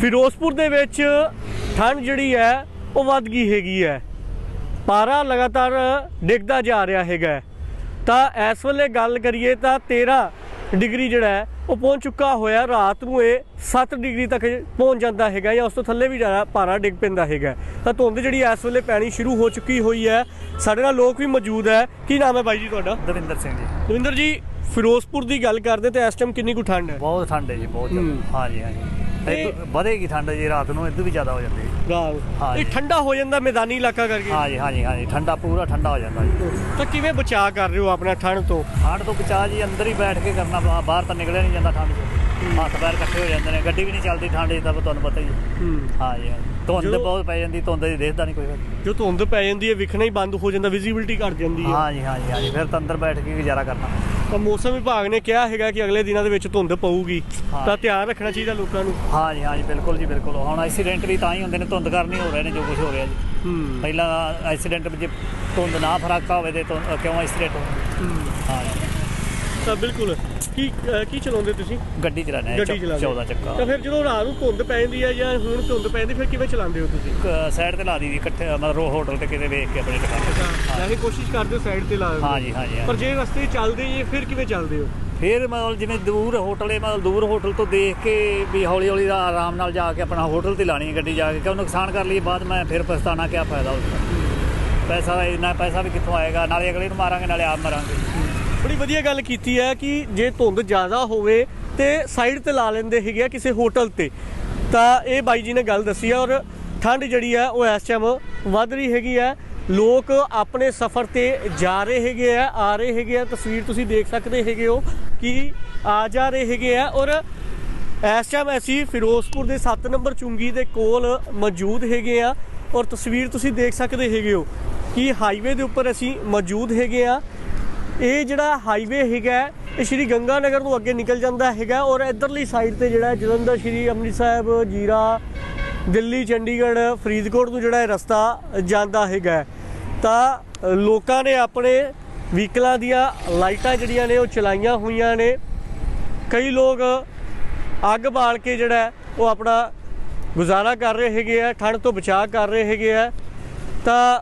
ਫਿਰੋਜ਼ਪੁਰ ਦੇ ਵਿੱਚ ਠੰਡ ਜਿਹੜੀ ਹੈ ਉਹ ਵੱਧ ਗਈ ਹੈਗੀ ਹੈ। ਪਾਰਾ ਲਗਾਤਾਰ ਡਿੱਗਦਾ ਜਾ ਰਿਹਾ ਹੈਗਾ। ਤਾਂ ਇਸ ਵੇਲੇ ਗੱਲ ਕਰੀਏ ਤਾਂ 13 ਡਿਗਰੀ ਜਿਹੜਾ ਹੈ ਉਹ ਪਹੁੰਚ ਚੁੱਕਾ ਹੋਇਆ। ਰਾਤ ਨੂੰ ਇਹ 7 ਡਿਗਰੀ ਤੱਕ ਪਹੁੰਚ ਜਾਂਦਾ ਹੈਗਾ ਜਾਂ ਉਸ ਤੋਂ ਥੱਲੇ ਵੀ ਜ਼ਿਆਦਾ ਪਾਰਾ ਡਿੱਗ ਪੈਂਦਾ ਹੈਗਾ ਤਾਂ ਧੁੰਦ ਜਿਹੜੀ ਇਸ ਵੇਲੇ ਪੈਣੀ ਸ਼ੁਰੂ ਹੋ ਚੁੱਕੀ ਹੋਈ ਹੈ। ਸਾਡੇ ਨਾਲ ਲੋਕ ਵੀ ਮੌਜੂਦ ਹੈ। ਕੀ ਨਾਮ ਹੈ ਬਾਈ ਜੀ ਤੁਹਾਡਾ? ਦਵਿੰਦਰ ਸਿੰਘ ਜੀ। ਦਵਿੰਦਰ ਜੀ ਫਿਰੋਜ਼ਪੁਰ ਦੀ ਗੱਲ ਕਰਦੇ ਤੇ ਇਸ ਟਾਈਮ ਕਿੰਨੀ ਕੁ ਠੰਡ ਹੈ? ਬਹੁਤ ਠੰਡ ਹੈ ਜੀ ਬਹੁਤ ਹੂੰ। ਜ਼ਿਆਦਾ। ਹਾਂਜੀ ਹਾਂਜੀ। ਤੇ- ਵਧੇਗੀ ਠੰਡ ਜੀ ਰਾਤ ਨੂੰ ਇਦੋਂ ਵੀ ਜ਼ਿਆਦਾ ਹੋ ਜਾਂਦੀ ਹੈ। ਇਹ ਜੀ। ਠੰਡਾ ਹੋ ਜਾਂਦਾ ਮੈਦਾਨੀ ਇਲਾਕਾ ਕਰਕੇ? ਹਾਂਜੀ ਹਾਂਜੀ ਹਾਂਜੀ ਠੰਡਾ ਪੂਰਾ ਠੰਡਾ ਹੋ ਜਾਂਦਾ ਜੀ। ਤਾਂ ਕਿਵੇਂ ਬਚਾਅ ਕਰ ਰਹੇ ਹੋ ਆਪਣਾ ਠੰਡ ਤੋਂ? ਠੰਡ ਤੋਂ ਬਚਾ ਜੀ ਅੰਦਰ ਹੀ ਬੈਠ ਕੇ ਕਰਨਾ ਬਾ- ਬਾਹਰ ਤਾਂ ਨਿਕਲਿਆ ਨਹੀਂ ਜਾਂਦਾ ਠੰਡ 'ਚ ਹੱਥ ਪੈਰ ਇਕੱਠੇ ਹੋ ਜਾਂਦੇ ਨੇ ਗੱਡੀ ਵੀ ਨਹੀਂ ਚੱਲਦੀ ਠੰਡ 'ਚ ਤਾਂ ਤੁਹਾਨੂੰ ਪਤਾ ਹੀ ਹੈ। ਹਾਂਜੀ ਹਾਂਜੀ ਧੁੰਦ ਜਦੋਂ- ਬਹੁਤ ਪੈ ਜਾਂਦੀ ਧੁੰਦ ਦੀ ਦੇਖਦਾ ਨਹੀਂ ਕੋਈ। ਜੋ ਧੁੰਦ ਪੈ ਜਾਂਦੀ ਹੈ ਵਿਖਣਾ ਹੀ ਬੰਦ ਹੋ ਜਾਂਦਾ ਵਿਜ਼ਿਬਿਲਟੀ ਘਟ ਜਾਂਦੀ ਹੈ। ਹਾਂਜੀ ਹਾਂਜੀ ਹਾਂਜੀ ਫਿਰ ਤਾਂ ਅੰਦਰ ਬੈਠ ਕੇ ਗੁਜ਼ਾਰਾ ਕਰਨਾ। ਤਾਂ ਮੌਸਮ ਵਿਭਾਗ ਨੇ ਕਿਹਾ ਹੈਗਾ ਕਿ ਅਗਲੇ ਦਿਨਾਂ ਦੇ ਵਿੱਚ ਧੁੰਦ ਪਊਗੀ। ਹਾਂ। ਤਾਂ ਧਿਆਨ ਰੱਖਣਾ ਚਾਹੀਦਾ ਲੋਕਾਂ ਨੂੰ। ਹਾਂਜੀ ਹਾਂਜੀ ਬਿਲਕੁਲ ਜੀ ਬਿਲਕੁਲ। ਹੁਣ ਐਕਸੀਡੈਂਟ ਵੀ ਤਾਂ ਹੀ ਹੁੰਦੇ ਨੇ ਧੁੰਦ ਕਾਰਨ ਹੀ ਹੋ ਰਹੇ ਨੇ ਜੋ ਕੁਝ ਹੋ ਰਿਹਾ ਜੀ। ਹੂੰ। ਪਹਿਲਾਂ ਐਕਸੀਡੈਂਟ ਜੇ ਧੁੰਦ ਨਾ ਫਰਾਕਾ ਹੋਵੇ ਤੇ ਕਿਉਂ ਐਕਸੀਡੈਂਟ ਹੋਵੇ ਹਾਂਜੀ ਤਾਂ ਬਿਲਕੁਲ। ਕੀ ਅਹ ਕੀ ਚਲਾਉਂਦੇ ਤੁਸੀਂ? ਗੱਡੀ ਚਲਾਣਾ ਹੈ ਗੱਡੀ ਚਲਾਉਂਦੇ 14 ਚੱਕਾ। ਤਾਂ ਫਿਰ ਜਦੋਂ ਰਾਤ ਨੂੰ ਧੁੰਦ ਪੈ ਜਾਂਦੀ ਹੈ ਜਾਂ ਹੁਣ ਧੁੰਦ ਪੈ ਜਾਂਦੀ ਫਿਰ ਕਿਵੇਂ ਚਲਾਉਂਦੇ ਹੋ ਤੁਸੀਂ? ਸਾਈਡ ਤੇ ਲਾ ਦੀ ਦੀ ਇਕੱਠੇ ਮਤਲਬ ਰੋ ਹੋਟਲ ਤੇ ਕਿਤੇ ਵੇਖ ਕੇ ਆਪਣੇ ਦੁਕਾਨ ਵੈਸੇ ਕੋਸ਼ਿਸ਼ ਕਰਦੇ ਹੋ ਸਾਈਡ ਤੇ ਲਾ ਦਿਓ। ਹਾਂਜੀ ਹਾਂਜੀ ਪਰ ਹਾਂਜੀ। ਜੇ ਰਸਤੇ 'ਚ ਚੱਲਦੇ ਜੇ ਫਿਰ ਕਿਵੇਂ ਚੱਲਦੇ ਹੋ? ਫਿਰ ਮਤਲਬ ਜਿਵੇਂ ਦੂਰ ਹੋਟਲ ਹੈ ਮਤਲਬ ਦੂਰ ਹੋਟਲ ਤੋਂ ਦੇਖ ਕੇ ਵੀ ਹੌਲੀ ਹੌਲੀ ਆਰਾਮ ਨਾਲ ਜਾ ਕੇ ਆਪਣਾ ਹੋਟਲ ਤੇ ਲਾਣੀ ਹੈ ਗੱਡੀ ਜਾ ਕੇ ਕਿਉਂ ਨੁਕਸਾਨ ਕਰ ਲਈ ਬਾਅਦ ਮੈਂ ਫਿਰ ਪਛਤਾਣਾ ਕੀ ਫਾਇਦਾ ਉਸਦਾ ਪੈਸਾ ਇੰਨਾ ਪੈਸਾ ਵੀ ਕਿੱਥੋਂ ਆਏਗਾ ਨਾਲੇ ਅਗਲੇ ਨੂੰ ਮਾਰਾਂਗੇ ਨਾਲੇ ਆਪ ਮਰਾਂਗੇ। ਬੜੀ ਵਧੀਆ ਗੱਲ ਕੀਤੀ ਹੈ ਕਿ ਜੇ ਧੁੰਦ ਜ਼ਿਆਦਾ ਹੋਵੇ ਤੇ ਸਾਈਡ ਤੇ ਲਾ ਲੈਂਦੇ ਹੈਗੇ ਆ ਕਿਸੇ ਹੋਟਲ ਤੇ। ਤਾਂ ਇਹ ਬਾਈ ਜੀ ਨੇ ਗੱਲ ਦੱਸੀ ਹੈ ਔਰ ਠੰਡ ਜਿਹੜੀ ਹੈ ਉਹ ਇਸ ਟਾਈਮ ਵੱਧ ਰਹੀ ਹੈਗੀ ਹੈ। ਲੋਕ ਆਪਣੇ ਸਫ਼ਰ ਤੇ ਜਾ ਰਹੇ ਹੈਗੇ ਆ ਆ ਰਹੇ ਹੈਗੇ ਆ। ਤਸਵੀਰ ਤੁਸੀਂ ਦੇਖ ਸਕਦੇ ਹੈਗੇ ਹੋ ਕਿ ਆ ਜਾ ਰਹੇ ਹੈਗੇ ਆ ਔਰ ਇਸ ਟਾਈਮ ਅਸੀਂ ਫਿਰੋਜ਼ਪੁਰ ਦੇ 7 ਨੰਬਰ ਚੁੰਗੀ ਦੇ ਕੋਲ ਮੌਜੂਦ ਹੈਗੇ ਆ। ਔਰ ਤਸਵੀਰ ਤੁਸੀਂ ਦੇਖ ਸਕਦੇ ਹੈਗੇ ਹੋ ਕਿ ਹਾਈਵੇ ਦੇ ਉੱਪਰ ਅਸੀਂ ਮੌਜੂਦ ਹੈਗੇ ਆ। ਇਹ ਜਿਹੜਾ ਹਾਈਵੇ ਹੈਗਾ, ਇਹ ਸ਼੍ਰੀ ਗੰਗਾ ਨਗਰ ਤੋਂ ਅੱਗੇ ਨਿਕਲ ਜਾਂਦਾ ਹੈਗਾ ਔਰ ਇਧਰਲੀ ਸਾਈਡ ਤੇ ਜਿਹੜਾ ਜਲੰਧਰ ਸ਼੍ਰੀ ਅੰਮ੍ਰਿਤਸਰ ਸਾਹਿਬ ਜੀਰਾ, ਦਿੱਲੀ, ਚੰਡੀਗੜ੍ਹ, ਫਰੀਦਕੋਟ ਨੂੰ ਜਿਹੜਾ ਇਹ ਰਸਤਾ ਜਾਂਦਾ ਹੈਗਾ। ਤਾਂ ਲੋਕਾਂ ਨੇ ਆਪਣੇ ਵਹੀਕਲਾਂ ਦੀਆਂ ਲਾਈਟਾਂ ਜਿਹੜੀਆਂ ਨੇ ਉਹ ਚਲਾਈਆਂ ਹੋਈਆਂ ਨੇ। ਕਈ ਲੋਕ ਅੱਗ ਬਾਲ ਕੇ ਜਿਹੜਾ ਉਹ ਆਪਣਾ ਗੁਜ਼ਾਰਾ ਕਰ ਰਹੇ ਹੈਗੇ ਆ, ਠੰਡ ਤੋਂ ਬਚਾਅ ਕਰ ਰਹੇ ਹੈਗੇ ਆ। ਤਾਂ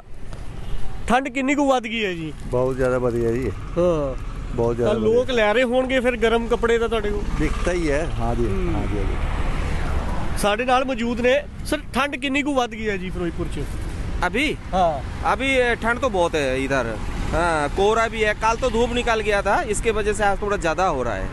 ਠੰਡ ਕਿੰਨੀ ਕੁ ਵੱਧ ਗਈ ਹੈ ਜੀ ਬਹੁਤ ਜ਼ਿਆਦਾ ਵਧੀਆ ਜੀ ਹਾਂ ਬਹੁਤ ਤਾਂ ਜ਼ਿਆਦਾ ਲੋਕ ਲੈ ਰਹੇ ਹੋਣਗੇ ਫਿਰ ਗਰਮ ਕੱਪੜੇ ਦਾ ਤੁਹਾਡੇ ਕੋਲ ਦਿਖਤਾ ਹੀ ਹੈ ਹਾਂ ਜੀ ਹੂੰ। ਹਾਂ ਜੀ ਹਾਂ ਜੀ। ਸਾਡੇ ਨਾਲ ਮੌਜੂਦ ਨੇ ਸਰ ਠੰਡ ਕਿੰਨੀ ਕੁ ਵੱਧ ਗਈ ਹੈ ਜੀ ਫਿਰੋਜ਼ਪੁਰ ਚ अभी ਹਾਂ अभी ठंड तो बहुत है इधर हाँ कोहरा भी है कल तो धूप निकल गया था इसके वजह से आज थोड़ा ज़्यादा हो रहा है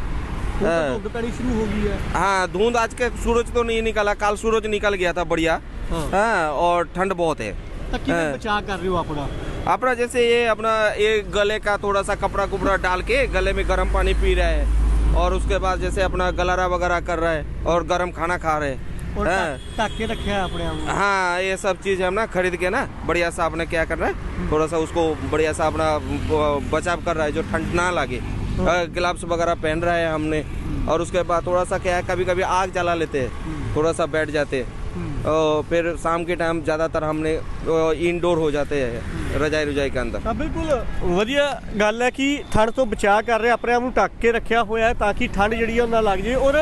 ਹੁਣ ਤਾਂ ਧੁੰਦ ਪੈਣੀ ਸ਼ੁਰੂ ਹੋ ਗਈ ਹੈ हाँ धुंध आज के सूरज तो नहीं निकला कल सूरज निकल गया था बढ़िया हाँ। हाँ और ठंड बहुत है ਤਾਂ ਕਿਵੇਂ ਹਾਂ। ਬਚਾਅ ਕਰ ਰਹੇ ਹੋ ਆਪਣਾ अपना जैसे ये अपना ये गले का थोड़ा सा कपड़ा कुपड़ा डाल के गले में गर्म पानी पी रहा है और उसके बाद जैसे अपना गलारा वगैरह कर रहा है और गर्म खाना खा रहे हैं। हाँ। रखे अपने हाँ ये सब चीज़ हम ना खरीद के ना बढ़िया सा अपने क्या कर रहे है थोड़ा सा उसको बढ़िया सा अपना बचाव कर रहा है जो ठंड ना लगे। ग्लव्स वगैरह पहन रहा है हमने। और उसके बाद थोड़ा सा क्या है कभी कभी आग जला लेते हैं थोड़ा सा बैठ जाते हैं। फिर शाम के टाइम ज़्यादातर हमने इंडोर हो जाते हैं रजाई रजाई के अंदर ਤਾਂ ਬਿਲਕੁਲ ਵਧੀਆ ਗੱਲ ਹੈ ਕਿ ਠੰਡ ਤੋਂ ਬਚਾਅ ਕਰ ਰਹੇ ਆਪਣੇ ਆਪ ਨੂੰ ਢੱਕ ਕੇ ਰੱਖਿਆ ਹੋਇਆ ਹੈ ਤਾਂ ਕਿ ਠੰਡ ਜਿਹੜੀ ਹੈ ਉਹ ਨਾ ਲੱਗ ਜੇ ਔਰ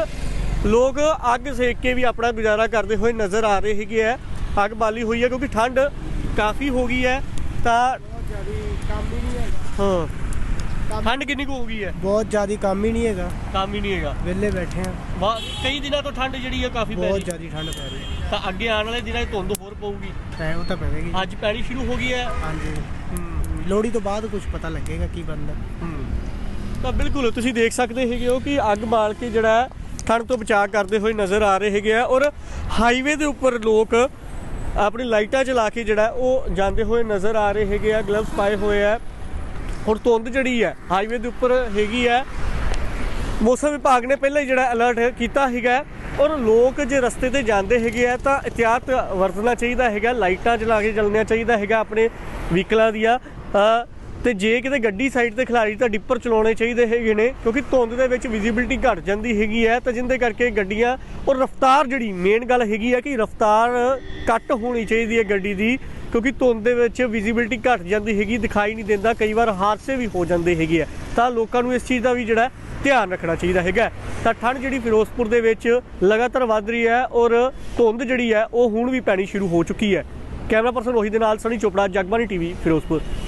ਲੋਕ ਅੱਗ ਸੇਕ ਕੇ ਵੀ ਆਪਣਾ ਗੁਜ਼ਾਰਾ ਕਰਦੇ ਹੋਏ ਨਜ਼ਰ ਆ ਰਹੇ ਹੈਗੇ ਆ ਅੱਗ ਬਾਲੀ ਹੋਈ ਹੈ ਕਿਉਂਕਿ ਠੰਡ ਕਾਫੀ ਹੋ ਗਈ ਹੈ ਤਾਂ ਹਾਂ ਠੰਡ ਕਿੰਨੀ ਕੁ ਹੋ ਗਈ ਹੈ? ਬਹੁਤ ਜ਼ਿਆਦਾ ਕੰਮ ਹੀ ਨਹੀਂ ਹੈਗਾ। ਕੰਮ ਹੀ ਨਹੀਂ ਹੈਗਾ। ਵਿਹਲੇ ਬੈਠੇ ਆ ਬਾ- ਕਈ ਦਿਨਾਂ ਤੋਂ ਠੰਡ ਜਿਹੜੀ ਹੈ ਕਾਫੀ ਪੈ ਬਹੁਤ ਰਹੀ। ਜ਼ਿਆਦਾ ਠੰਡ ਪੈ ਰਹੀ ਹੈ। ਤਾਂ ਅੱਗੇ ਆਉਣ ਵਾਲੇ ਦਿਨਾਂ 'ਚ ਧੁੰਦ ਹੋਰ ਪਊਗੀ। ਐ ਉਹ ਤਾਂ ਪਵੇਗੀ। ਅੱਜ ਪੈਣੀ ਸ਼ੁਰੂ ਹੋ ਗਈ ਹੈ। ਹਾਂਜੀ। ਲੋਹੜੀ ਤੋਂ ਬਾਅਦ ਕੁਝ ਪਤਾ ਲੱਗੇਗਾ ਕੀ ਬਣਦਾ। ਤਾਂ ਬਿਲਕੁਲ ਤੁਸੀਂ ਦੇਖ ਸਕਦੇ ਹੈਗੇ ਹੋ ਕਿ ਅੱਗ ਬਾਲ ਕੇ ਜਿਹੜਾ ਹੈ, ਠੰਡ ਤੋਂ ਬਚਾਅ ਕਰਦੇ ਹੋਏ ਨਜ਼ਰ ਆ ਰਹੇ ਹੈਗੇ ਆ ਔਰ ਹਾਈਵੇ ਦੇ ਉੱਪਰ ਲੋਕ ਆਪਣੀ ਲਾਈਟਾਂ ਚਲਾ ਕੇ ਜਿਹੜਾ ਹੈ, ਉਹ ਜਾਂਦੇ ਹੋਏ ਨਜ਼ਰ ਆ ਰਹੇ ਹੈਗੇ ਆ ਗਲਵਸ ਪਾਏ ਹੋਏ ਆ। ਹੁਣ ਧੁੰਦ ਜਿਹੜੀ ਹੈ ਹਾਈਵੇ ਦੇ ਉੱਪਰ ਹੈਗੀ ਹੈ। ਮੌਸਮ ਵਿਭਾਗ ਨੇ ਪਹਿਲਾਂ ਹੀ ਜਿਹੜਾ ਅਲਰਟ ਕੀਤਾ ਹੈਗਾ ਔਰ ਲੋਕ ਜੇ ਰਸਤੇ ਤੇ ਜਾਂਦੇ ਹੈਗੇ ਆ ਤਾਂ ਇhtiyਾਤ ਵਰਤਣਾ ਚਾਹੀਦਾ ਹੈਗਾ ਲਾਈਟਾਂ ਚਲਾ ਕੇ ਚੱਲਣਾ ਚਾਹੀਦਾ ਹੈਗਾ ਆਪਣੇ ਵਹੀਕਲਾਂ ਦੀਆਂ। ਅ, ਤੇ ਜੇ ਕਿਤੇ ਗੱਡੀ ਸਾਈਡ ਤੇ ਖਿਲਾਰੀ ਤਾਂ ਡਿੱਪਰ ਚਲਾਉਣੇ ਚਾਹੀਦੇ ਹੈਗੇ ਨੇ ਕਿਉਂਕਿ ਧੁੰਦ ਦੇ ਵਿੱਚ ਵਿਜ਼ਿਬਿਲਟੀ ਘਟ ਜਾਂਦੀ ਹੈਗੀ ਹੈ। ਤਾਂ ਜਿੰਦੇ ਕਰਕੇ ਗੱਡੀਆਂ ਔਰ ਰਫ਼ਤਾਰ ਜਿਹੜੀ ਮੇਨ ਗੱਲ ਹੈਗੀ ਹੈ ਕਿ ਰਫ਼ਤਾਰ ਘੱਟ ਹੋਣੀ ਚਾਹੀਦੀ ਹੈ ਗੱਡੀ ਦੀ। ਕਿਉਂਕਿ ਧੁੰਦ ਦੇ ਵਿੱਚ ਵਿਜ਼ਿਬਿਲਟੀ ਘਟ ਜਾਂਦੀ ਹੈਗੀ, ਦਿਖਾਈ ਨਹੀਂ ਦਿੰਦਾ, ਕਈ ਵਾਰ ਹਾਦਸੇ ਵੀ ਹੋ ਜਾਂਦੇ ਹੈਗੇ ਆ। ਤਾਂ ਲੋਕਾਂ ਨੂੰ ਇਸ ਚੀਜ਼ ਦਾ ਵੀ ਜਿਹੜਾ ਧਿਆਨ ਰੱਖਣਾ ਚਾਹੀਦਾ ਹੈਗਾ ਤਾਂ ਠੰਡ ਜਿਹੜੀ ਫਿਰੋਜ਼ਪੁਰ ਦੇ ਵਿੱਚ ਲਗਾਤਾਰ ਵੱਧ ਰਹੀ ਹੈ ਔਰ ਧੁੰਦ ਜਿਹੜੀ ਹੈ ਉਹ ਹੁਣ ਵੀ ਪੈਣੀ ਸ਼ੁਰੂ ਹੋ ਚੁੱਕੀ ਹੈ। ਕੈਮਰਾ ਪਰਸਨ ਉਹੀ ਦੇ ਨਾਲ ਸਣੀ ਚੋਪੜਾ ਜਗਬਾਨੀ ਟੀਵੀ, ਫਿਰੋਜ਼ਪੁਰ।